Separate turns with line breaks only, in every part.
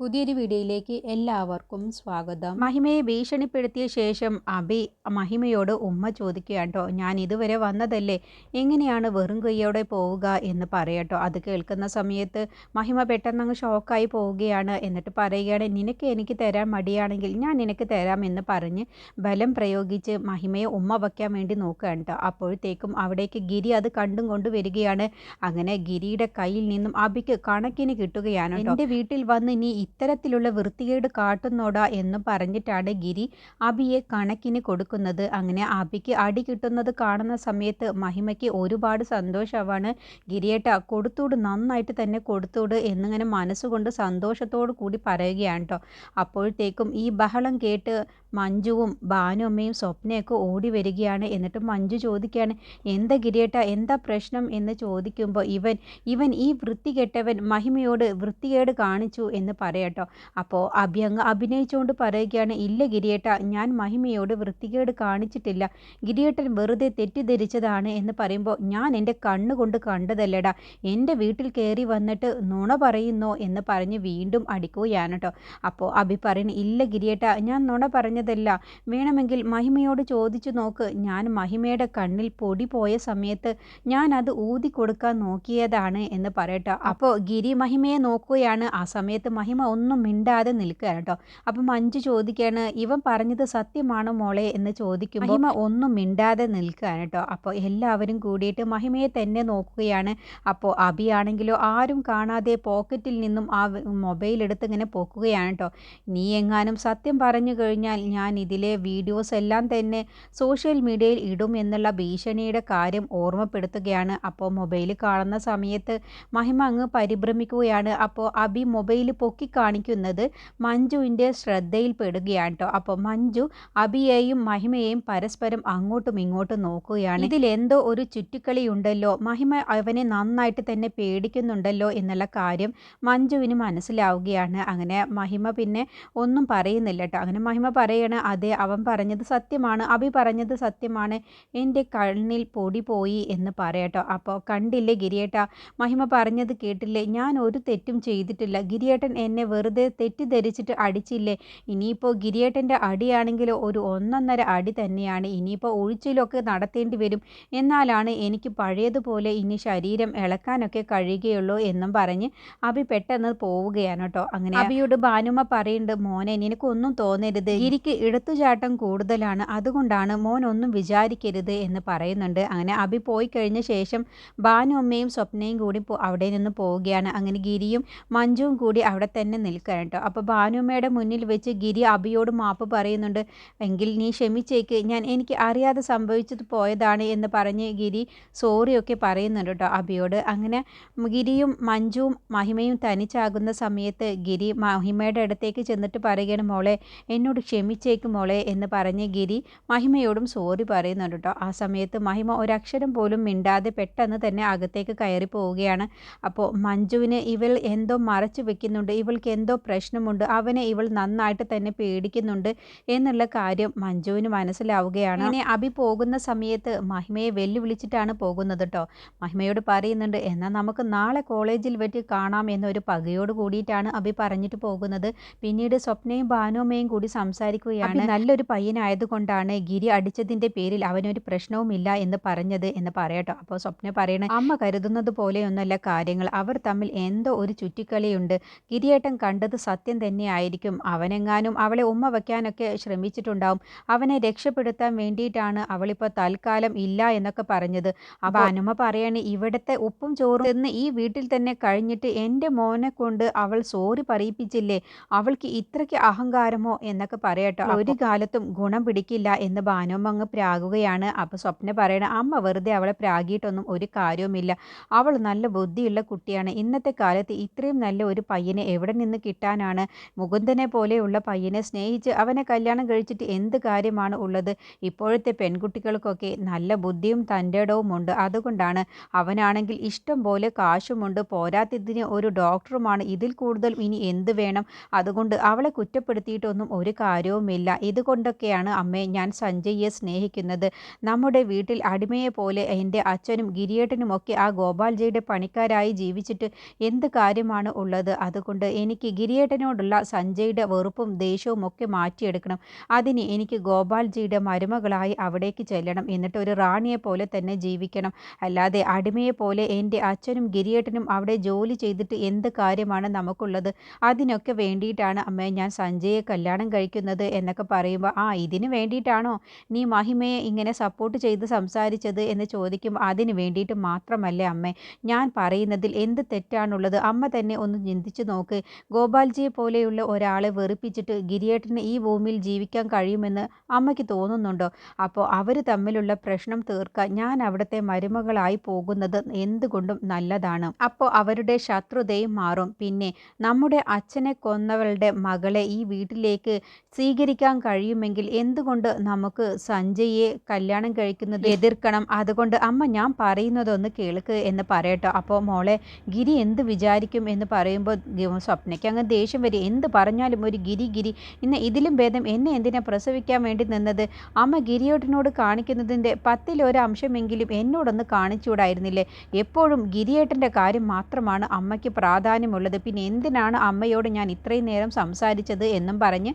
പുതിയൊരു വീഡിയോയിലേക്ക് എല്ലാവർക്കും സ്വാഗതം.
മഹിമയെ ഭീഷണിപ്പെടുത്തിയ ശേഷം അബി മഹിമയോട് ഉമ്മ ചോദിക്കുകയാട്ടോ ഞാൻ ഇതുവരെ വന്നതല്ലേ? എങ്ങനെയാണ് വെറും കൈയോടെ പോവുക എന്ന് പറയട്ടോ? അത് കേൾക്കുന്ന സമയത്ത് മഹിമ പെട്ടെന്ന് അങ്ങ് ഷോക്കായി പോവുകയാണ്. എന്നിട്ട് പറയുകയാണ് നിനക്ക് എനിക്ക് തരാൻ മടിയാണെങ്കിൽ ഞാൻ നിനക്ക് തരാം എന്ന് പറഞ്ഞ് ബലം പ്രയോഗിച്ച് മഹിമയെ ഉമ്മ വയ്ക്കാൻ വേണ്ടി നോക്കുകയാണ് കേട്ടോ അപ്പോഴത്തേക്കും അവിടേക്ക് ഗിരി അത് കണ്ടും കൊണ്ട് വരികയാണ്. അങ്ങനെ ഗിരിയുടെ കയ്യിൽ നിന്നും അബിക്ക് കണക്കിന് കിട്ടുകയാണ് എന്റെ വീട്ടിൽ വന്ന് നീ ഇത്തരത്തിലുള്ള വൃത്തികേട് കാട്ടുന്നോടാ എന്ന് പറഞ്ഞിട്ടാണ് ഗിരി അബിയെ കണക്കിന് കൊടുക്കുന്നത്. അങ്ങനെ അബിക്ക് അടി കിട്ടുന്നത് കാണുന്ന സമയത്ത് മഹിമയ്ക്ക് ഒരുപാട് സന്തോഷമാണ്. ഗിരിയേട്ട കൊടുത്തൂട് നന്നായിട്ട് തന്നെ കൊടുത്തൂട് എന്നിങ്ങനെ മനസ്സുകൊണ്ട് സന്തോഷത്തോടു കൂടി പറയുകയാണ് കേട്ടോ അപ്പോഴത്തേക്കും ഈ ബഹളം കേട്ട് മഞ്ജുവും ഭാനുമ്മയും സ്വപ്നയൊക്കെ ഓടി വരികയാണ്. എന്നിട്ട് മഞ്ജു ചോദിക്കുകയാണ് എന്താ ഗിരിയേട്ട എന്താ പ്രശ്നം? എന്ന് ചോദിക്കുമ്പോൾ ഇവൻ ഇവൻ ഈ വൃത്തികെട്ടവൻ മഹിമയോട് വൃത്തികേട് കാണിച്ചു എന്ന് പറയട്ടോ അപ്പോൾ അഭി അങ്ങ് അഭിനയിച്ചുകൊണ്ട് പറയുകയാണ് ഇല്ല ഗിരിയേട്ട ഞാൻ മഹിമയോട് വൃത്തികേട് കാണിച്ചിട്ടില്ല. ഗിരിയേട്ടൻ വെറുതെ തെറ്റിദ്ധരിച്ചതാണ് എന്ന് പറയുമ്പോൾ ഞാൻ എന്റെ കണ്ണുകൊണ്ട് കണ്ടതല്ലടാ എന്റെ വീട്ടിൽ കയറി വന്നിട്ട് നുണ പറയുന്നോ? എന്ന് പറഞ്ഞ് വീണ്ടും അടിക്കുകയാണ് കേട്ടോ. അപ്പോൾ അഭി പറയുന്നു ഇല്ല ഗിരിയേട്ട ഞാൻ നുണ പറഞ്ഞതല്ല വേണമെങ്കിൽ മഹിമയോട് ചോദിച്ചു നോക്ക്. ഞാൻ മഹിമയുടെ കണ്ണിൽ പൊടി പോയ സമയത്ത് ഞാൻ അത് ഊതി കൊടുക്കാൻ നോക്കിയതാണ് എന്ന് പറയട്ടോ. അപ്പോൾ ഗിരി മഹിമയെ നോക്കുകയാണ്. ആ സമയത്ത് മഹിമ ഒന്നും മിണ്ടാതെ നിൽക്കുകയാണ് കേട്ടോ. അപ്പം മഞ്ജു ചോദിക്കുകയാണ്. ഇവൻ പറഞ്ഞത് സത്യമാണോ മോളെ എന്ന് ചോദിക്കുമ്പോൾ മഹിമ ഒന്നും മിണ്ടാതെ നിൽക്കുകയാണ് കേട്ടോ. അപ്പോൾ എല്ലാവരും കൂടിയിട്ട് മഹിമയെ തന്നെ നോക്കുകയാണ്. അപ്പോൾ അബിയാണെങ്കിലോ ആരും കാണാതെ പോക്കറ്റിൽ നിന്നും ആ മൊബൈൽ എടുത്ത് ഇങ്ങനെ പൊക്കുകയാണ് കേട്ടോ. നീ എങ്ങാനും സത്യം പറഞ്ഞു കഴിഞ്ഞാൽ ഞാൻ ഇതിലെ വീഡിയോസ് എല്ലാം തന്നെ സോഷ്യൽ മീഡിയയിൽ ഇടും എന്നുള്ള ഭീഷണിയുടെ കാര്യം ഓർമ്മപ്പെടുത്തുകയാണ്. അപ്പോൾ മൊബൈൽ കാണുന്ന സമയത്ത് മഹിമ അങ്ങ് പരിഭ്രമിക്കുകയാണ്. അപ്പോൾ അബി മൊബൈൽ പൊക്കി കാണിക്കുന്നത് മഞ്ജുവിന്റെ ശ്രദ്ധയിൽപ്പെടുകയാണ് കേട്ടോ. അപ്പോൾ മഞ്ജു അബിയെയും മഹിമയെയും പരസ്പരം അങ്ങോട്ടും ഇങ്ങോട്ടും നോക്കുകയാണ്. ഇതിലെന്തോ ഒരു ചുറ്റിക്കളി ഉണ്ടല്ലോ. മഹിമ അവനെ നന്നായിട്ട് തന്നെ പേടിക്കുന്നുണ്ടല്ലോ എന്നുള്ള കാര്യം മഞ്ജുവിന് മനസ്സിലാവുകയാണ്. അങ്ങനെ മഹിമ പിന്നെ ഒന്നും പറയുന്നില്ല കേട്ടോ. അങ്ങനെ മഹിമ പറയണ അതെ അവൻ പറഞ്ഞത് സത്യമാണ് അഭി പറഞ്ഞത് സത്യമാണ്. എന്റെ കണ്ണിൽ പൊടി പോയി എന്ന് പറയട്ടോ. അപ്പോൾ കണ്ടില്ലേ ഗിരിയേട്ട മഹിമ പറഞ്ഞത് കേട്ടില്ലേ? ഞാൻ ഒരു തെറ്റും ചെയ്തിട്ടില്ല. ഗിരിയേട്ടൻ എന്നെ വെറുതെ തെറ്റിദ്ധരിച്ചിട്ട് അടിച്ചില്ലേ? ഇനിയിപ്പോൾ ഗിരിയേട്ടന്റെ അടിയാണെങ്കിൽ ഒരു ഒന്നൊന്നര അടി തന്നെയാണ്. ഇനിയിപ്പോൾ ഒഴിച്ചിലൊക്കെ നടത്തേണ്ടി വരും. എന്നാലാണ് എനിക്ക് പഴയതുപോലെ ഇനി ശരീരം ഇളക്കാനൊക്കെ കഴിയുകയുള്ളൂ എന്നും പറഞ്ഞ് അഭി പെട്ടെന്ന് പോവുകയാണ് കേട്ടോ. അങ്ങനെ അഭിയോട് ഭാനുമ പറയുന്നുണ്ട് മോനെ നിനക്കൊന്നും തോന്നരുത്. ഗിരിക്ക് എടുത്തുചാട്ടം കൂടുതലാണ്. അതുകൊണ്ടാണ് മോൻ ഒന്നും വിചാരിക്കരുത് എന്ന് പറയുന്നുണ്ട്. അങ്ങനെ അഭി പോയി കഴിഞ്ഞ ശേഷം ബാനുമ്മയും സ്വപ്നയും കൂടി അവിടെ നിന്ന് പോവുകയാണ്. അങ്ങനെ ഗിരിയും മഞ്ജുവും കൂടി അവിടെ തന്നെ നിൽക്കുകയാണ് കേട്ടോ. അപ്പോൾ ബാനുമ്മയുടെ മുന്നിൽ വെച്ച് ഗിരി അഭിയോട് മാപ്പ് പറയുന്നുണ്ട്. എങ്കിൽ നീ ക്ഷമിച്ചേക്ക്. ഞാൻ എനിക്ക് അറിയാതെ സംഭവിച്ചത് പോയതാണ് എന്ന് പറഞ്ഞ് ഗിരി സോറിയൊക്കെ പറയുന്നുണ്ട് കേട്ടോ അഭിയോട്. അങ്ങനെ ഗിരിയും മഞ്ജുവും മഹിമയും തനിച്ചാകുന്ന സമയത്ത് ഗിരി മഹിമയുടെ അടുത്തേക്ക് ചെന്നിട്ട് പറയുകയാണ് മോളെ എന്നോട് ക്ഷമിച്ചേക്ക് മോളെ എന്ന് പറഞ്ഞ് ഗിരി മഹിമയോടും സോറി പറയുന്നുണ്ട് കേട്ടോ. ആ സമയത്ത് മഹിമ ഒരക്ഷരം പോലും മിണ്ടാതെ പെട്ടെന്ന് തന്നെ അകത്തേക്ക് കയറി പോവുകയാണ്. അപ്പോൾ മഞ്ജുവിന് ഇവൾ എന്തോ മറച്ചു വെക്കുന്നുണ്ട് ഇവൾക്ക് എന്തോ പ്രശ്നമുണ്ട് അവനെ ഇവൾ നന്നായിട്ട് തന്നെ പേടിക്കുന്നുണ്ട് എന്നുള്ള കാര്യം മഞ്ജുവിന് മനസ്സിലാവുകയാണ്. അങ്ങനെ അഭി പോകുന്ന സമയത്ത് മഹിമയെ വെല്ലുവിളിച്ചിട്ടാണ് പോകുന്നത് കേട്ടോ. മഹിമയോട് പറയുന്നുണ്ട് എന്നാൽ നമുക്ക് നാളെ കോളേജിൽ വെച്ച് കാണാം എന്നൊരു പകയോട് കൂടിയിട്ടാണ് അഭി പറഞ്ഞിട്ട് പോകുന്നത്. പിന്നീട് സ്വപ്നയും ഭാനുമയും കൂടി സംസാരിക്കുകയാണ് നല്ലൊരു പയ്യനായതുകൊണ്ടാണ് ഗിരി അടിച്ചതിന്റെ പേരിൽ അവനൊരു പ്രശ്നവുമില്ല എന്ന് പറഞ്ഞത് എന്ന് പറയട്ടോ. അപ്പോൾ സ്വപ്ന പറയണേ അമ്മ കരുതുന്നത് പോലെയൊന്നല്ല കാര്യങ്ങൾ. അവർ തമ്മിൽ എന്തോ ഒരു ചുറ്റിക്കളിയുണ്ട്. ഗിരിയേട്ടൻ കണ്ടത് സത്യം തന്നെയായിരിക്കും അവനെങ്ങാനും അവളെ ഉമ്മ വയ്ക്കാനൊക്കെ ശ്രമിച്ചിട്ടുണ്ടാവും. അവനെ രക്ഷപ്പെടുത്താൻ വേണ്ടിയിട്ടാണ് അവളിപ്പോൾ തൽക്കാലം ഇല്ല എന്നൊക്കെ പറഞ്ഞത്. അപ്പോൾ അനുമ പറയാണ് ഇവിടുത്തെ ഉപ്പും ചോറും എന്ന് ഈ വീട്ടിൽ തന്നെ കഴിഞ്ഞിട്ട് എന്റെ മോനെ കൊണ്ട് അവൾ സോറി പറയിപ്പിച്ചില്ലേ? അവൾക്ക് ഇത്രയ്ക്ക് അഹങ്കാരമോ എന്നൊക്കെ പറയട്ടോ. ഒരു കാലത്തും ഗുണം പിടിക്കില്ല എന്ന് ഭാനുമ്മ അങ്ങ് പ്രാകുകയാണ്. അപ്പോൾ സ്വപ്ന പറയണ അമ്മ വെറുതെ അവളെ പ്രാഗിയിട്ടൊന്നും ഒരു കാര്യവുമില്ല. അവൾ നല്ല ബുദ്ധിയുള്ള കുട്ടിയാണ്. ഇന്നത്തെ കാലത്ത് ഇത്രയും നല്ല ഒരു പയ്യനെ എവിടെ നിന്ന് കിട്ടാനാണ്? മുകുന്ദനെ പോലെയുള്ള പയ്യനെ സ്നേഹിച്ച് അവനെ കല്യാണം കഴിച്ചിട്ട് എന്ത് കാര്യമാണ് ഉള്ളത്? ഇപ്പോഴത്തെ പെൺകുട്ടികൾക്കൊക്കെ നല്ല ബുദ്ധിയും തന്റെ ഉണ്ട്. അതുകൊണ്ടാണ് അവനാണെങ്കിൽ ഇഷ്ടം പോലെ കാശുമുണ്ട്. പോരാത്തതിന് ഒരു ഡോക്ടറുമാണ്. ഇതിൽ കൂടുതൽ ഇനി എന്ത് വേണം? അതുകൊണ്ട് അവളെ കുറ്റപ്പെടുത്തിയിട്ടൊന്നും ഒരു കാര്യവുമില്ല ഇതുകൊണ്ടൊക്കെയാണ് അമ്മേ ഞാൻ സഞ്ജയ്യെ സ്നേഹിക്കുന്നത്. നമ്മുടെ വീട്ടിൽ അടിമയെ പോലെ എന്റെ അച്ഛനും ഗിരിയേട്ടനുമൊക്കെ ആ ഗോപാൽജിയുടെ പണിക്കാരായി ജീവിച്ചിട്ട് എന്ത് കാര്യമാണ് ഉള്ളത്? അതുകൊണ്ട് എനിക്ക് ഗിരിയേട്ടനോടുള്ള സഞ്ജയുടെ വെറുപ്പും ദേഷ്യവും ഒക്കെ മാറ്റിയെടുക്കണം. അതിന് എനിക്ക് ഗോപാൽജിയുടെ മരുമകളായി അവിടേക്ക് ചെല്ലണം. എന്നിട്ട് ഒരു റാണിയെ പോലെ തന്നെ ജീവിക്കണം. അല്ലാതെ അടിമയെ പോലെ എന്റെ അച്ഛനും ഗിരിയേട്ടനും അവിടെ ജോലി ചെയ്തിട്ട് എന്ത് കാര്യമാണ് നമുക്കുള്ളത്? അതിനൊക്കെ വേണ്ടിയിട്ടാണ് അമ്മയെ ഞാൻ സഞ്ജയെ കല്യാണം കഴിക്കുന്നത് എന്നൊക്കെ പറയുമ്പോൾ ആ ഇതിന് വേണ്ടിയിട്ടാണോ നീ മഹിമയെ ഇങ്ങനെ സപ്പോർട്ട് ചെയ്ത് സംസാരിച്ചത്? എന്ന് ചോദിക്കുമ്പോൾ അതിന് വേണ്ടിയിട്ട് മാത്രമല്ലേ അമ്മേ ഞാൻ പറയുന്നതിൽ എന്ത് തെറ്റാണുള്ളത്? അമ്മ തന്നെ ഒന്ന് ചിന്തിച്ചു നോക്ക്. ഗോപാൽജിയെ പോലെയുള്ള ഒരാളെ വെറുപ്പിച്ചിട്ട് ഗിരിയേട്ടന് ഈ ഭൂമിയിൽ ജീവിക്കാൻ കഴിയുമെന്ന് അമ്മയ്ക്ക് തോന്നുന്നുണ്ടോ? അപ്പോൾ അവർ തമ്മിലുള്ള പ്രശ്നം തീർക്കാൻ ഞാൻ അവിടുത്തെ മരുമകളായി പോകുന്നത് എന്തുകൊണ്ടും നല്ലതാണ്. അപ്പോൾ അവരുടെ ശത്രുതയും മാറും. പിന്നെ നമ്മുടെ അച്ഛനെ കൊന്നവളുടെ മകളെ ഈ വീട്ടിലേക്ക് സ്വീകരിക്കാൻ കഴിയുമെങ്കിൽ എന്തുകൊണ്ട് നമുക്ക് സഞ്ജയെ കല്യാണം കഴിക്കുന്നത് എതിർക്കണം? അതുകൊണ്ട് അമ്മ ഞാൻ പറയുന്നതൊന്ന് കേൾക്ക് എന്ന് പറയട്ടോ. അപ്പോൾ മോളെ ഗിരി എന്ത് വിചാരിക്കും എന്ന് പറയുമ്പോൾ സ്വപ്നയ്ക്ക് അങ്ങ് ദേഷ്യം വരും. എന്ത് പറഞ്ഞാലും ഒരു ഗിരി ഗിരി. ഇന്ന് ഇതിലും ഭേദം എന്നെ എന്തിനാ പ്രസവിക്കാൻ വേണ്ടി നിന്നത്? അമ്മ ഗിരിയേട്ടനോട് കാണിക്കുന്നതിന്റെ പത്തിലൊരു അംശമെങ്കിലും എന്നോടൊന്ന് കാണിച്ചുകൂടായിരുന്നില്ലേ? എപ്പോഴും ഗിരിയേട്ടന്റെ കാര്യം മാത്രമാണ് അമ്മയ്ക്ക് പ്രാധാന്യമുള്ളത്. പിന്നെ എന്തിനാണ് അമ്മയോട് ഞാൻ ഇത്രയും നേരം സംസാരിച്ചത് എന്നും പറഞ്ഞ്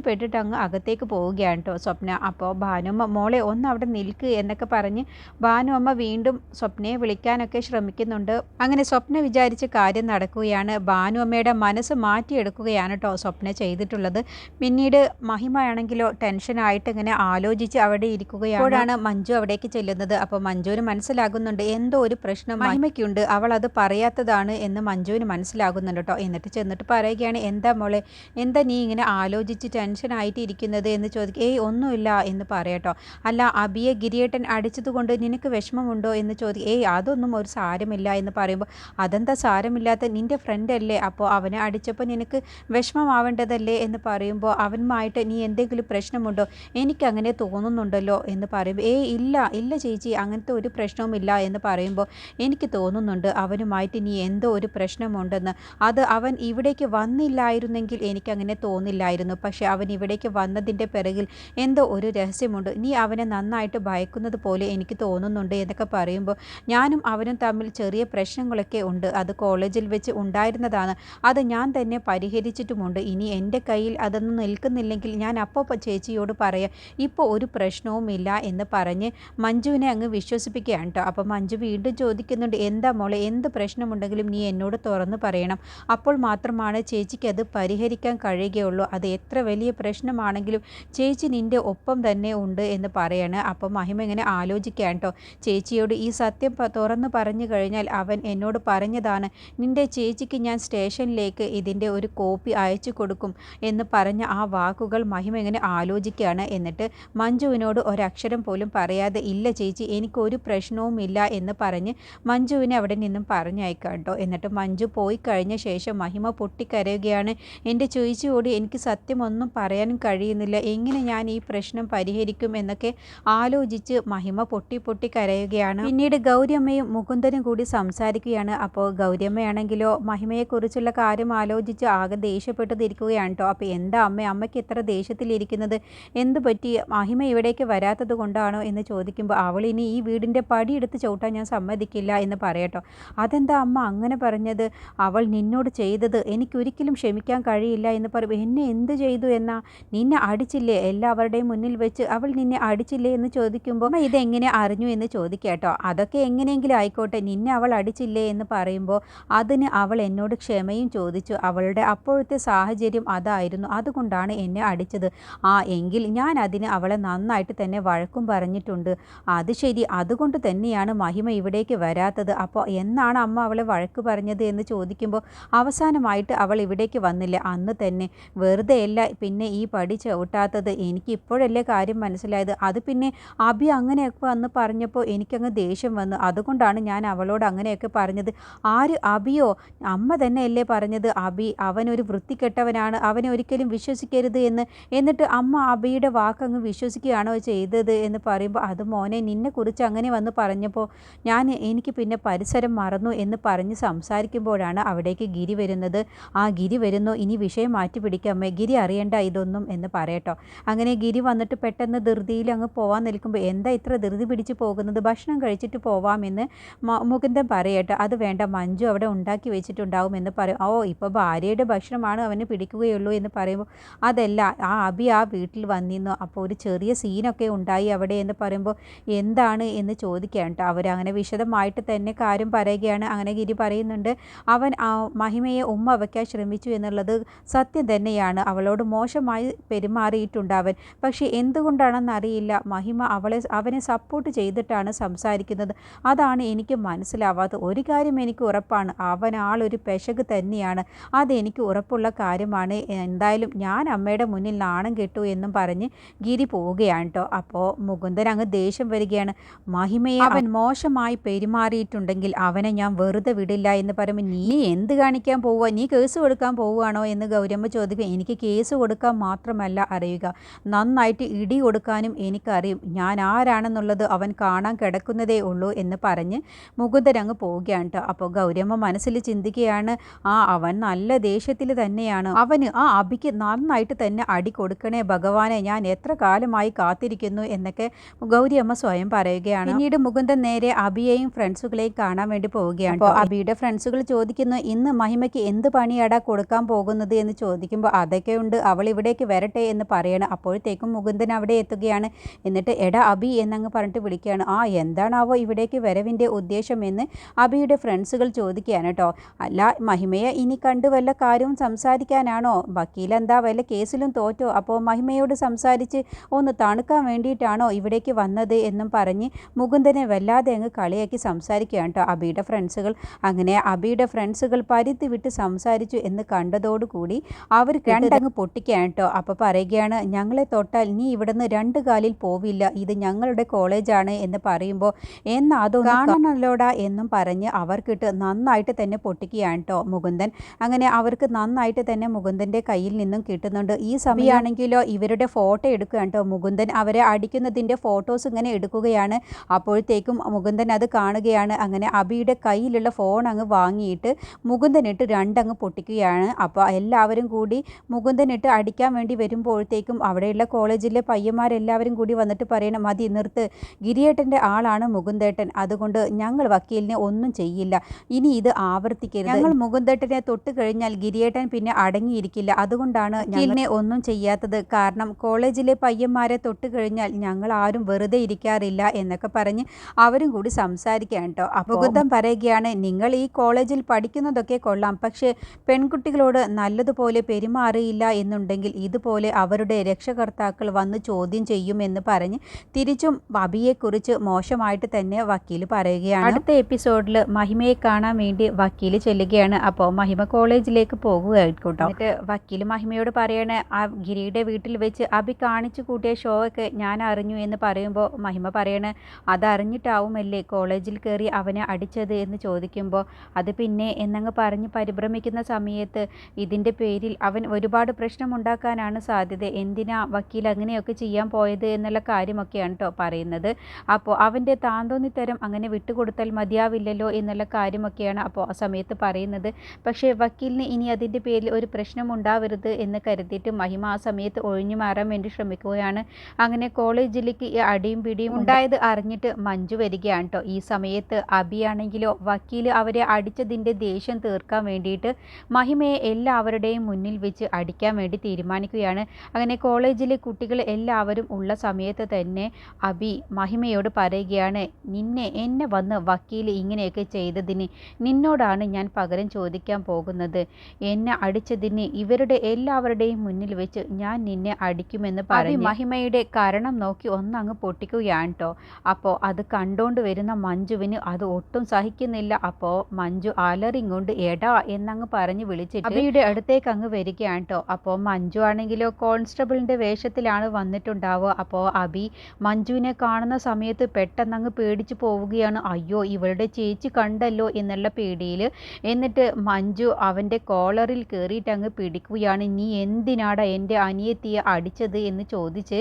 ദേഷ്യപ്പെട്ടിട്ട് അങ്ങ് അകത്തേക്ക് പോവുകയാണ് കേട്ടോ സ്വപ്ന. അപ്പോൾ ഭാനുമ്മ മോളെ ഒന്ന് അവിടെ നിൽക്ക് എന്നൊക്കെ പറഞ്ഞ് ഭാനു അമ്മ വീണ്ടും സ്വപ്നയെ വിളിക്കാനൊക്കെ ശ്രമിക്കുന്നുണ്ട്. അങ്ങനെ സ്വപ്ന വിചാരിച്ച് കാര്യം നടക്കുകയാണ്. ഭാനു അമ്മയുടെ മനസ്സ് മാറ്റിയെടുക്കുകയാണ് കേട്ടോ സ്വപ്ന ചെയ്തിട്ടുള്ളത്. പിന്നീട് മഹിമയാണെങ്കിലോ ടെൻഷനായിട്ട് ഇങ്ങനെ ആലോചിച്ച് അവിടെ ഇരിക്കുകയാണ്. അപ്പോഴാണ് മഞ്ജു അവിടേക്ക് ചെല്ലുന്നത്. അപ്പോൾ മഞ്ജുവിന് മനസ്സിലാകുന്നുണ്ട് എന്തോ ഒരു പ്രശ്നം മഹിമയ്ക്കുണ്ട്. അവൾ അത് പറയാത്തതാണ് എന്ന് മഞ്ജുവിന് മനസ്സിലാകുന്നുണ്ട് കേട്ടോ എന്നിട്ട് ചെന്നിട്ട് പറയുകയാണ് എന്താ മോളെ എന്താ നീ ഇങ്ങനെ ആലോചിച്ച് ടെൻഷനായിട്ട് ഇരിക്കുന്നത് എന്ന് ചോദിക്കും ഏയ് ഒന്നുമില്ല എന്ന് പറയട്ടോ അല്ല അബിയെ ഗിരിയേട്ടൻ അടിച്ചതുകൊണ്ട് നിനക്ക് വിഷമമുണ്ടോ എന്ന് ചോദിക്കും ഏയ് അതൊന്നും ഒരു സാരമില്ല എന്ന് പറയുമ്പോൾ അതെന്താ സാരമില്ലാത്ത നിന്റെ ഫ്രണ്ട് അല്ലേ? അപ്പോൾ അവനെ അടിച്ചപ്പോൾ നിനക്ക് വിഷമമാവേണ്ടതല്ലേ? എന്ന് പറയുമ്പോൾ അവനുമായിട്ട് നീ എന്തെങ്കിലും പ്രശ്നമുണ്ടോ? എനിക്കങ്ങനെ തോന്നുന്നുണ്ടല്ലോ എന്ന് പറയുമ്പോൾ ഏയ് ഇല്ല ഇല്ല ചേച്ചി അങ്ങനത്തെ ഒരു പ്രശ്നവുമില്ല എന്ന് പറയുമ്പോൾ എനിക്ക് തോന്നുന്നുണ്ട് അവനുമായിട്ട് നീ എന്തോ ഒരു പ്രശ്നമുണ്ടെന്ന്. അത് അവൻ ഇവിടേക്ക് വന്നില്ലായിരുന്നെങ്കിൽ എനിക്കങ്ങനെ തോന്നില്ലായിരുന്നു. പക്ഷേ അവൻ ഇവിടേക്ക് വന്നതിന്റെ പിറകിൽ എന്തോ ഒരു രഹസ്യമുണ്ട്. നീ അവനെ നന്നായിട്ട് ഭയക്കുന്നത് പോലെ എനിക്ക് തോന്നുന്നുണ്ട് എന്നൊക്കെ പറയുമ്പോൾ ഞാനും അവനും തമ്മിൽ ചെറിയ പ്രശ്നങ്ങളൊക്കെ ഉണ്ട്. അത് കോളേജിൽ വെച്ച് ഉണ്ടായിരുന്നതാണ്. അത് ഞാൻ തന്നെ പരിഹരിച്ചിട്ടുമുണ്ട്. ഇനി എന്റെ കയ്യിൽ അതൊന്നും നിൽക്കുന്നില്ലെങ്കിൽ ഞാൻ അപ്പോൾ ചേച്ചിയോട് പറയാം ഇപ്പോൾ ഒരു പ്രശ്നവുമില്ല എന്ന് പറഞ്ഞ് മഞ്ജുവിനെ അങ്ങ് വിശ്വസിപ്പിക്കുകയാണ് കേട്ടോ. അപ്പോൾ മഞ്ജു വീണ്ടും ചോദിക്കുന്നുണ്ട് എന്താ മോളെ എന്ത് പ്രശ്നമുണ്ടെങ്കിലും നീ എന്നോട് തുറന്ന് പറയണം. അപ്പോൾ മാത്രമാണ് ചേച്ചിക്ക് അത് പരിഹരിക്കാൻ കഴിയുകയുള്ളൂ. അത് എത്ര വലിയ പ്രശ്നമാണെങ്കിലും ചേച്ചി നിന്റെ ഒപ്പം തന്നെ ഉണ്ട് എന്ന് പറയാണ്. അപ്പം മഹിമ ഇങ്ങനെ ആലോചിക്കാൻ ചേച്ചിയോട് ഈ സത്യം തുറന്നു തുറന്ന് പറഞ്ഞു കഴിഞ്ഞാൽ അവൻ എന്നോട് പറഞ്ഞതാണ് നിന്റെ ചേച്ചിക്ക് ഞാൻ സ്റ്റേഷനിലേക്ക് ഇതിന്റെ ഒരു കോപ്പി അയച്ചു കൊടുക്കും എന്ന് പറഞ്ഞ ആ വാക്കുകൾ മഹിമ ഇങ്ങനെ ആലോചിക്കുകയാണ്. എന്നിട്ട് മഞ്ജുവിനോട് ഒരക്ഷരം പോലും പറയാതെ ഇല്ല ചേച്ചി എനിക്കൊരു പ്രശ്നവുമില്ല എന്ന് പറഞ്ഞ് മഞ്ജുവിനെ അവിടെ നിന്നും പറഞ്ഞയക്കാം കേട്ടോ. എന്നിട്ട് മഞ്ജു പോയി കഴിഞ്ഞ ശേഷം മഹിമ പൊട്ടിക്കരയുകയാണ്. എന്റെ ചേച്ചിയോട് എനിക്ക് സത്യമൊന്നും പറയാനും കഴിയുന്നില്ല. എങ്ങനെ ഞാൻ ഈ പ്രശ്നം പരിഹരിക്കും എന്നൊക്കെ ആലോചിച്ച് മഹിമ പൊട്ടി പൊട്ടി കരയുകയാണ്. പിന്നീട് ഗൗരിയമ്മയും മുകുന്ദനും കൂടി സംസാരിക്കുകയാണ്. അപ്പോൾ ഗൗരിയമ്മയാണെങ്കിലോ മഹിമയെക്കുറിച്ചുള്ള കാര്യം ആലോചിച്ച് ആകെ ദേഷ്യപ്പെട്ടിരിക്കുകയാണ് കേട്ടോ അപ്പോൾ എന്താ അമ്മ അമ്മയ്ക്ക് ഇത്ര ദേഷ്യത്തിലിരിക്കുന്നത്? എന്ത് പറ്റി? മഹിമ ഇവിടേക്ക് വരാത്തത് കൊണ്ടാണോ എന്ന് ചോദിക്കുമ്പോൾ അവൾ ഇനി ഈ വീടിന്റെ പടിയെടുത്ത് ചവിട്ടാൻ ഞാൻ സമ്മതിക്കില്ല എന്ന് പറയട്ടോ അതെന്താ അമ്മ അങ്ങനെ പറഞ്ഞത്? അവൾ നിന്നോട് ചെയ്തത് എനിക്കൊരിക്കലും ക്ഷമിക്കാൻ കഴിയില്ല എന്ന് പറയും എന്നെ എന്ത് ചെയ്തു എന്നാ നിന്നെ അടിച്ചില്ലേ? എല്ലാവരുടെയും മുന്നിൽ വെച്ച് അവൾ നിന്നെ അടിച്ചില്ലേ? എന്ന് ചോദിക്കുമ്പോൾ "അമ്മ ഇതെങ്ങനെ അറിഞ്ഞു എന്ന് ചോദിക്കാട്ടോ അതൊക്കെ എങ്ങനെയെങ്കിലും ആയിക്കോട്ടെ. നിന്നെ അവൾ അടിച്ചില്ലേ? എന്ന് പറയുമ്പോൾ അതിന് അവൾ എന്നോട് ക്ഷമയും ചോദിച്ചു. അവളുടെ അപ്പോഴത്തെ സാഹചര്യം അതായിരുന്നു. അതുകൊണ്ടാണ് എന്നെ അടിച്ചത്. ആ എങ്കിൽ ഞാൻ അതിന് അവളെ നന്നായിട്ട് തന്നെ വഴക്കും പറഞ്ഞിട്ടുണ്ട്. അത് ശരി. അതുകൊണ്ട് തന്നെയാണ് മഹിമ ഇവിടേക്ക് വരാത്തത്. അപ്പോൾ എന്നാണ് അമ്മ അവളെ വഴക്ക് പറഞ്ഞത് എന്ന് ചോദിക്കുമ്പോൾ അവസാനമായിട്ട് അവൾ ഇവിടേക്ക് വന്നില്ല. അന്ന് തന്നെ വെറുതെ അല്ല പിന്നെ ഈ പടി ചവിട്ടാത്തത് എനിക്ക് ഇപ്പോഴല്ലേ കാര്യം മനസ്സിലായത്. അത് പിന്നെ അഭി അങ്ങനെയൊക്കെ വന്ന് പറഞ്ഞപ്പോൾ എനിക്കങ്ങ് ദേഷ്യം വന്നു. അതുകൊണ്ടാണ് ഞാൻ അവളോട് അങ്ങനെയൊക്കെ പറഞ്ഞത്. ആര്? അബിയോ അമ്മ തന്നെയല്ലേ പറഞ്ഞത്. അബി അവനൊരു വൃത്തികെട്ടവനാണ്. അവനെ ഒരിക്കലും വിശ്വസിക്കരുത് എന്ന്. എന്നിട്ട് അമ്മ അബിയുടെ വാക്കങ്ങ് വിശ്വസിക്കുകയാണോ ചെയ്തത് എന്ന് പറയുമ്പോൾ അത് മോനെ നിന്നെക്കുറിച്ച് അങ്ങനെ വന്ന് പറഞ്ഞപ്പോൾ ഞാൻ എനിക്ക് പിന്നെ പരിസരം മറന്നു എന്ന് പറഞ്ഞ് സംസാരിക്കുമ്പോഴാണ് അവിടേക്ക് ഗിരി വരുന്നത്. ആ ഗിരി വരുന്നു. ഇനി വിഷയം മാറ്റി പിടിക്കാമേ ഗിരി അറിയണ്ട. ഇതൊന്നും എന്ന് പറയട്ടോ. അങ്ങനെ ഗിരി വന്നിട്ട് പെട്ടെന്ന് ധൃതിയിൽ അങ്ങ് പോവാൻ നിൽക്കുമ്പോൾ എന്താ ഇത്ര ധൃതി പിടിച്ച് പോകുന്നത്? ഭക്ഷണം കഴിച്ചിട്ട് പോവാമെന്ന് മുകുന്ദൻ പറയട്ടെ. അത് വേണ്ട മഞ്ജു അവിടെ ഉണ്ടാക്കി വെച്ചിട്ടുണ്ടാവും എന്ന് പറയും. ഓ ഇപ്പോൾ ഭാര്യയുടെ ഭക്ഷണമാണ് അവന് പിടിക്കുകയുള്ളൂ എന്ന് പറയുമ്പോൾ അതല്ല ആ അബി ആ വീട്ടിൽ വന്നിരുന്നു. അപ്പോൾ ഒരു ചെറിയ സീനൊക്കെ ഉണ്ടായി അവിടെ എന്ന് പറയുമ്പോൾ എന്താണ് എന്ന് ചോദിക്കുകയാണ് കേട്ടോ അവരങ്ങനെ വിശദമായിട്ട് തന്നെ കാര്യം പറയുകയാണ്. അങ്ങനെ ഗിരി പറയുന്നുണ്ട് അവൻ മഹിമയെ ഉമ്മ വയ്ക്കാൻ ശ്രമിച്ചു എന്നുള്ളത് സത്യം തന്നെയാണ്. അവളോട് മോശമായി പെരുമാറിയിട്ടുണ്ട് അവൻ. പക്ഷേ എന്തുകൊണ്ടാണെന്നറിയില്ല മഹിമ അവളെ അവനെ സപ്പോർട്ട് ചെയ്തിട്ടാണ് സംസാരിക്കുന്നത്. അതാണ് എനിക്ക് മനസ്സിലാവാത്തത്. ഒരു കാര്യം എനിക്ക് ഉറപ്പാണ്. അവൻ ആളൊരു പെശക് തന്നെയാണ്. അതെനിക്ക് ഉറപ്പുള്ള കാര്യമാണ്. എന്തായാലും ഞാൻ അമ്മയുടെ മുന്നിൽ നാണം കെട്ടു എന്നും പറഞ്ഞ് ഗിരി പോവുകയാണ് കേട്ടോ അപ്പോൾ മുകുന്ദൻ അങ്ങ് ദേഷ്യം വരികയാണ്. മഹിമയെ അവൻ മോശമായി പെരുമാറിയിട്ടുണ്ടെങ്കിൽ അവനെ ഞാൻ വെറുതെ വിടില്ല എന്ന് പറയുമ്പോൾ നീ എന്ത് കാണിക്കാൻ പോവുക നീ കേസ് കൊടുക്കാൻ പോവുകയാണോ? എന്ന് ഗൗരമ്മ ചോദിക്കും. എനിക്ക് കേസ് കൊടുക്കാൻ മാത്രമല്ല അറിയുക. നന്നായിട്ട് ഇടി കൊടുക്കാനും എനിക്കറിയും. ഞാൻ ആരാണെന്നുള്ളത് അവൻ കാണാൻ കിടക്കുന്നതേ ഉള്ളൂ എന്ന് പറഞ്ഞ് മുകുന്ദൻ അങ്ങ് പോവുകയാണ് കേട്ടോ. അപ്പോൾ ഗൗരിയമ്മ മനസ്സിൽ ചിന്തിക്കുകയാണ് ആ അവൻ നല്ല ദേഷ്യത്തിൽ തന്നെയാണ്. അവന് ആ അബിക്ക് നന്നായിട്ട് തന്നെ അടി കൊടുക്കണേ ഭഗവാനെ ഞാൻ എത്ര കാലമായി കാത്തിരിക്കുന്നു എന്നൊക്കെ ഗൗരിയമ്മ സ്വയം പറയുകയാണ്. പിന്നീട് മുകുന്ദൻ നേരെ അബിയെയും ഫ്രണ്ട്സുകളെയും കാണാൻ വേണ്ടി പോവുകയാണ് അപ്പോൾ അബിയുടെ ഫ്രണ്ട്സുകൾ ചോദിക്കുന്നു ഇന്ന് മഹിമയ്ക്ക് എന്ത് പണിയാടാ കൊടുക്കാൻ പോകുന്നത്? എന്ന് ചോദിക്കുമ്പോൾ അതൊക്കെ ഉണ്ട് അവൾ ഇവിടേക്ക് വരട്ടെ എന്ന് പറയണം അപ്പോഴത്തേക്കും മുകുന്ദൻ അവിടെ എത്തുകയാണ്. എന്നിട്ട് എട അബി എന്നങ്ങ് പറഞ്ഞിട്ട് വിളിക്കുകയാണ്. ആ എന്താണാവോ ഇവിടേക്ക് വരവിന്റെ ഉദ്ദേശം എന്ന് അബിയുടെ ഫ്രണ്ട്സുകൾ ചോദിക്കുകയാണ് കേട്ടോ. അല്ല മഹിമയെ ഇനി കണ്ട് വല്ല കാര്യവും സംസാരിക്കാനാണോ? വക്കീലെന്താ വല്ല കേസിലും തോറ്റോ? അപ്പോൾ മഹിമയോട് സംസാരിച്ച് ഒന്ന് തണുക്കാൻ വേണ്ടിയിട്ടാണോ ഇവിടേക്ക് വന്നത് എന്നും പറഞ്ഞ് മുകുന്ദനെ വല്ലാതെ അങ്ങ് കളിയാക്കി സംസാരിക്കുകയാണ് കേട്ടോ അബിയുടെ ഫ്രണ്ട്സുകൾ. അങ്ങനെ അബിയുടെ ഫ്രണ്ട്സുകൾ പരുത്തി വിട്ട് സംസാരിച്ചു എന്ന് കണ്ടതോടുകൂടി അവർ രണ്ടങ്ങ് പൊട്ടിക്കുകയാണ്. കേട്ടോ അപ്പോൾ പറയുകയാണ് ഞങ്ങളെ തൊട്ടാൽ നീ ഇവിടുന്ന് രണ്ട് കാലിൽ പോവില്ല. ഇത് ഞങ്ങളുടെ കോളേജാണ് എന്ന് പറയുമ്പോൾ എന്നാ അത് കാണണല്ലോടാ എന്നും പറഞ്ഞ് അവർക്കിട്ട് നന്നായിട്ട് തന്നെ പൊട്ടിക്കുകയാണ് കേട്ടോ മുകുന്ദൻ. അങ്ങനെ അവർക്ക് നന്നായിട്ട് തന്നെ മുകുന്ദന്റെ കയ്യിൽ നിന്നും കിട്ടുന്നുണ്ട്. ഈ സമയമാണെങ്കിലോ ഇവരുടെ ഫോട്ടോ എടുക്കുകയാണ് കേട്ടോ മുകുന്ദൻ അവരെ അടിക്കുന്നതിന്റെ ഫോട്ടോസ് ഇങ്ങനെ എടുക്കുകയാണ്. അപ്പോഴത്തേക്കും മുകുന്ദൻ അത് കാണുകയാണ്. അങ്ങനെ അബിയുടെ കയ്യിലുള്ള ഫോൺ അങ്ങ് വാങ്ങിയിട്ട് മുകുന്ദനിട്ട് രണ്ടങ്ങ് പൊട്ടിക്കുകയാണ്. അപ്പോൾ എല്ലാവരും കൂടി മുകുന്ദനിട്ട് അടിക്കാൻ വേണ്ടി വരുമ്പോഴത്തേക്കും അവിടെയുള്ള കോളേജിലെ പയ്യന്മാരെല്ലാവരും കൂടി വന്നിട്ട് പറയണം മതി നിർത്ത്. ഗിരിയേട്ടന്റെ ആളാണ് മുകുന്ദേട്ടൻ. അതുകൊണ്ട് ഞങ്ങൾ വക്കീലിനെ ഒന്നും ചെയ്യില്ല. ഇനി ഇത് ആവർത്തിക്കരുത്. ഞങ്ങൾ മുകുന്ദേട്ടനെ തൊട്ട് കഴിഞ്ഞാൽ ഗിരിയേട്ടൻ പിന്നെ അടങ്ങിയിരിക്കില്ല. അതുകൊണ്ടാണ് വക്കീലിനെ ഒന്നും ചെയ്യാത്തത്. കാരണം കോളേജിലെ പയ്യന്മാരെ തൊട്ട് കഴിഞ്ഞാൽ ഞങ്ങൾ ആരും വെറുതെ ഇരിക്കാറില്ല എന്നൊക്കെ പറഞ്ഞ് അവരും കൂടി സംസാരിക്കുകയാണ് കേട്ടോ. അപകുദ്ധം പറയുകയാണ് നിങ്ങൾ ഈ കോളേജിൽ പഠിക്കുന്നതൊക്കെ കൊള്ളാം. പക്ഷേ പെൺകുട്ടികളോട് നല്ലതുപോലെ പെരുമാറിയില്ല എന്നുണ്ടെങ്കിൽ ഇതുപോലെ അവരുടെ രക്ഷകർത്താക്കൾ വന്ന് ചോദ്യം ചെയ്യുമെന്ന് പറഞ്ഞ് തിരിച്ചും അബിയെക്കുറിച്ച് മോശമായിട്ട് തന്നെ വക്കീൽ പറയുകയാണ്. അടുത്ത എപ്പിസോഡിൽ മഹിമയെ കാണാൻ വേണ്ടി വക്കീൽ ചെല്ലുകയാണ്. അപ്പോൾ മഹിമ കോളേജിലേക്ക് പോകുകയായിക്കോട്ടോ. എന്നിട്ട് വക്കീൽ മഹിമയോട് പറയാണ് ആ ഗിരിയുടെ വീട്ടിൽ വെച്ച് അബി കാണിച്ചു കൂട്ടിയ ഷോ ഒക്കെ ഞാൻ അറിഞ്ഞു എന്ന് പറയുമ്പോൾ മഹിമ പറയാണ് അതറിഞ്ഞിട്ടാവുമല്ലേ കോളേജിൽ കയറി അവനെ അടിച്ചത്? എന്ന് ചോദിക്കുമ്പോൾ അത് പിന്നെ എന്നങ്ങ് പറഞ്ഞ് പരിഭ്രമിക്കുന്ന സമയത്ത് ഇതിന്റെ പേരിൽ അവൻ ഒരുപാട് പ്രശ്നമുണ്ടാക്കാനാണ് സാധ്യത. എന്തിനാ വക്കീൽ അങ്ങനെയൊക്കെ ചെയ്യാൻ പോയത് എന്നുള്ള കാര്യമൊക്കെയാണ് കേട്ടോ പറയുന്നത്. അപ്പോൾ അവന്റെ താന്തോന്നിത്തരം അങ്ങനെ വിട്ടുകൊടുത്താൽ മതിയാവില്ലല്ലോ എന്നുള്ള കാര്യമൊക്കെയാണ് അപ്പോൾ ആ സമയത്ത് പറയുന്നത്. പക്ഷേ വക്കീലിന് ഇനി അതിന്റെ പേരിൽ ഒരു പ്രശ്നം ഉണ്ടാവരുത് എന്ന് കരുതിയിട്ട് മഹിമ ആ സമയത്ത് ഒഴിഞ്ഞു മാറാൻ വേണ്ടി ശ്രമിക്കുകയാണ്. അങ്ങനെ കോളേജിലേക്ക് ഈ അടിയും പിടിയും ഉണ്ടായത് അറിഞ്ഞിട്ട് മഞ്ജു വരികയാണ് കേട്ടോ ഈ സമയത്ത് അബിയാണെങ്കിലോ വക്കീൽ അവരെ അടിച്ചതിന്റെ ദേഷ്യം തീർക്കാൻ വേണ്ടിയിട്ട് മഹിമയെ എല്ലാവരുടെയും മുന്നിൽ വെച്ച് അടിക്കാൻ വേണ്ടി തീരുമാനിക്കുകയാണ്. അങ്ങനെ കോളേജിലെ കുട്ടികൾ എല്ലാവരും ഉള്ള സമയത്ത് തന്നെ അബി മഹിമയോട് പറയുകയാണ് നിന്നെ എന്നെ വന്ന് വക്കീൽ ഇങ്ങനെയൊക്കെ ചെയ്തതിന് നിന്നോടാണ് ഞാൻ പകരം ചോദിക്കാൻ പോകുന്നത്. എന്നെ അടിച്ചതിന് ഇവരുടെ എല്ലാവരുടെയും മുന്നിൽ വെച്ച് ഞാൻ നിന്നെ അടിക്കുമെന്ന് പറഞ്ഞു. മഹിമയുടെ കാരണം നോക്കി ഒന്നങ്ങ് പൊട്ടിക്കുകയാണ് കേട്ടോ അപ്പോൾ അത് കണ്ടുകൊണ്ട് വരുന്ന മഞ്ജുവിന് അത് ഒട്ടും സഹിക്കുന്നില്ല. അപ്പോൾ മഞ്ജു അലറിങ്ങോണ്ട് എടാ എന്നങ്ങ് പറഞ്ഞ് വിളിച്ചിട്ട് അബിയുടെ അടുത്തേക്ക് അങ്ങ് വരികയാണ് കേട്ടോ അപ്പോൾ മഞ്ജു ആണെങ്കിലോ കോൺസ്റ്റബിളിന്റെ വേഷത്തിലാണ് വന്നിട്ടുണ്ടാവുക. അപ്പോൾ അബി മഞ്ജുവിനെ കാണുന്ന സമയത്ത് പെട്ടെന്ന് അങ്ങ് പേടിച്ചു പോവുകയാണ്. അയ്യോ ഇവളുടെ ചേച്ചി കണ്ടല്ലോ എന്നുള്ള പേടിയിൽ എന്നിട്ട് മഞ്ജു അവന്റെ കോളറിൽ കയറിയിട്ട് അങ്ങ് പിടിക്കുകയാണ്. നീ എന്തിനാടാ എന്റെ അനിയത്തിയെ അടിച്ചത്? എന്ന് ചോദിച്ച്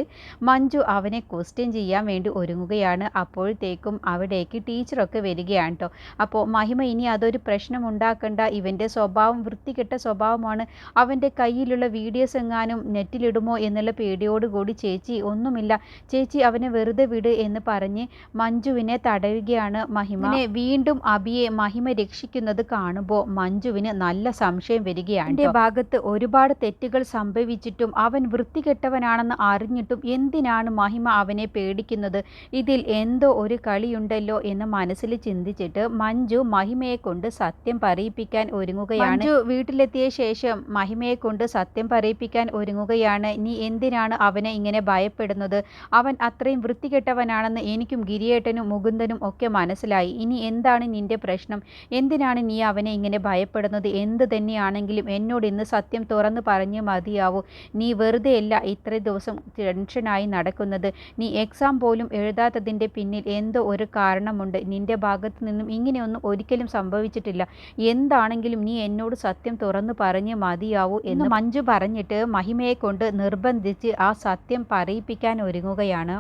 മഞ്ജു അവനെ ക്വസ്റ്റ്യൻ ചെയ്യാൻ വേണ്ടി ഒരുങ്ങുകയാണ്. അപ്പോഴത്തേക്കും അവിടേക്ക് ടീച്ചറൊക്കെ വരികയാണ് കേട്ടോ. അപ്പോൾ മഹിമ ഇനി അതൊരു പ്രശ്നം ഉണ്ടാക്കണ്ട. ഇവന്റെ സ്വഭാവം വൃത്തികെട്ട സ്വഭാവമാണ്. അവന്റെ കയ്യിലുള്ള വീഡിയോസ് എങ്ങാനും നെറ്റിലിടുമോ എന്നുള്ള പേടിയോടുകൂടി ചേച്ചി ഒന്നുമില്ല. ചേച്ചി അവനെ വെറുതെ വിട് എന്ന് പറഞ്ഞ് മഞ്ജുവിനെ തടയുകയാണ് മഹിമ. വീണ്ടും അബിയെ മഹിമ രക്ഷിക്കുന്നത് കാണുമ്പോൾ മഞ്ജുവിന് നല്ല സംശയം വരികയാണ് എന്റെ ഭാഗത്ത് ഒരുപാട് തെറ്റുകൾ സംഭവിച്ചിട്ടും അവൻ വൃത്തികെട്ടവനാണെന്ന് അറിഞ്ഞിട്ടും എന്തിനാണ് മഹിമ അവനെ പേടിക്കുന്നത്? ഇതിൽ എന്തോ ഒരു കളിയുണ്ടല്ലോ എന്ന് മനസ്സിൽ ചിന്തിച്ചിട്ട് മഞ്ജു മഹിമയെ കൊണ്ട് സത്യം പറയിപ്പിക്കാൻ ഒരുങ്ങുകയാണ്. മഞ്ജു വീട്ടിലെത്തിയ ശേഷം മഹിമയെ കൊണ്ട് സത്യം പറയിപ്പിക്കാൻ ഒരുങ്ങുകയാണ്. നീ എന്തിനാണ് അവനെ ഇങ്ങനെ ഭയപ്പെടുന്നത്? അവൻ അത്രയും വൃത്തികെട്ടവനാണെന്ന് എനിക്കും ഗിരിയേട്ടനും മുകുന്ദനും ഒക്കെ മനസ്സിലായി. ഇനി എന്താണ് നിന്റെ പ്രശ്നം? എന്തിനാണ് നീ അവനെ ഇങ്ങനെ ഭയപ്പെടുന്നത്? എന്ത് തന്നെയാണെങ്കിലും എന്നോട് ഇന്ന് സത്യം തുറന്നു പറഞ്ഞ് മതിയാവൂ. നീ വെറുതെയല്ല ഇത്ര ദിവസം ടെൻഷനായി നടക്കുന്നത്. നീ എക്സാം പോലും എഴുതാത്തതിന്റെ പിന്നിൽ എന്തോ ഒരു കാരണമുണ്ട്. നിന്റെ ഭാഗത്തു നിന്നും ഇങ്ങനെയൊന്നും ഒരിക്കലും സംഭവിച്ചിട്ടില്ല. എന്താണെങ്കിലും നീ എന്നോട് സത്യം തുറന്നു പറഞ്ഞ് മതിയാവൂ എന്ന് മഞ്ജു പറഞ്ഞിട്ട് മഹിമയെ കൊണ്ട് നിർബന്ധിച്ച് ആ സത്യം പറയിപ്പിക്കാൻ ഒരുങ്ങുകയാണ്.